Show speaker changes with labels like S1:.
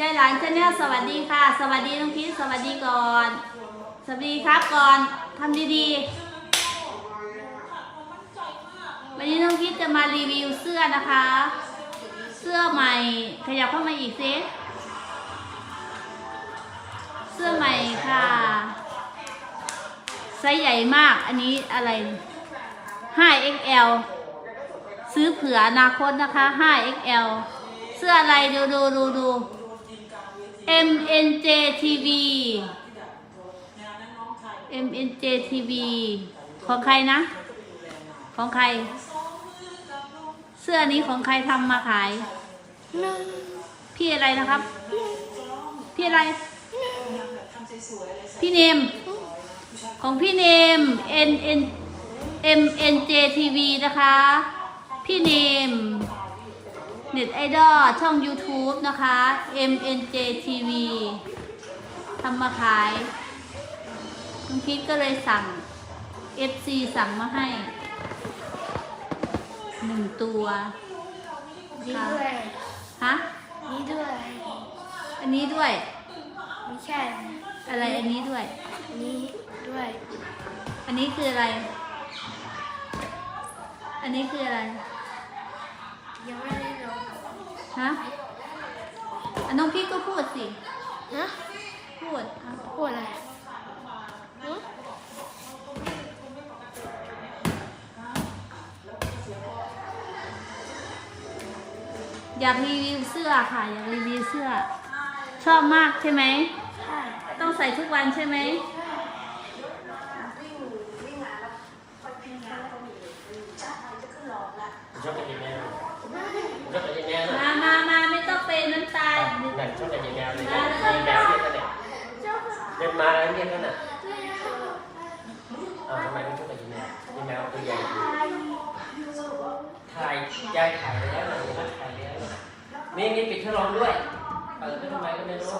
S1: ยายหลานชาแนลสวัสดีค่ะ สวัสดีน้องพีชสวัสดีก่อน สวัสดีครับก่อนทำดีๆ วันนี้น้องพีชจะมารีวิวเสื้อนะคะ เสื้อใหม่ขยับเข้ามาอีกซิเสื้อใหม่ค่ะไซส์ใหญ่มากอันนี้อะไร 5XL ซื้อเผื่ออนาคตนะคะ 5XL เสื้ออะไรดูดูดูดู MNJ TV MNJ TV ของใครนะ ของใคร เสื้อนี้ของใครทำมาขาย พี่อะไรนะครับ พี่อะไร พี่เนม ของพี่เนม N N M N J TV นะคะ พี่เนม เน็ตไอดอลช่อง YouTube นะคะ M N J TV ทำมาขายลุงคิดก็เลยสั่ง FC สั่งมาให้หนึ่งตัว
S2: นี่ด้วย
S1: ฮะ
S2: นี่ด้วย
S1: อันนี้ด้วย
S2: ไม่ใช่
S1: อะไรอันนี้ด้วย
S2: นี่ด้วย
S1: อันนี้คืออะไร อันนี้คืออะไร
S2: ยังไม่ได้ลง
S1: ฮะอันน้องพี่ก็พูดสิ
S2: ฮะ
S1: พูดอะ
S2: พูดอะไรหึ
S1: อยากรีวิวเสื้อค่ะ อยากรีวิวเสื้อ ชอบมากใช่ไหม
S2: ใช่
S1: ต้องใส่ทุกวันใช่ไหม
S3: ชอบเป็นยัง ไงชอบเป็นยังไงเลย
S1: มามามาไม่ต้องเป็นน้ำตาล
S3: นั่นชอบเป็นยังไงเลยมีแมวเรียกกันเนี่ยเดินมาแล้วเรียกกันน่ะอ้าวทำไมไม่ชอบเป็นยังไงมีแมวตัวใหญ่ถ่ายยายถ่ายแล้วนะยายถ่ายแล้วนี่นี่ปิดพัดลมด้วยเปิดไปทำไมก็ไม่รู้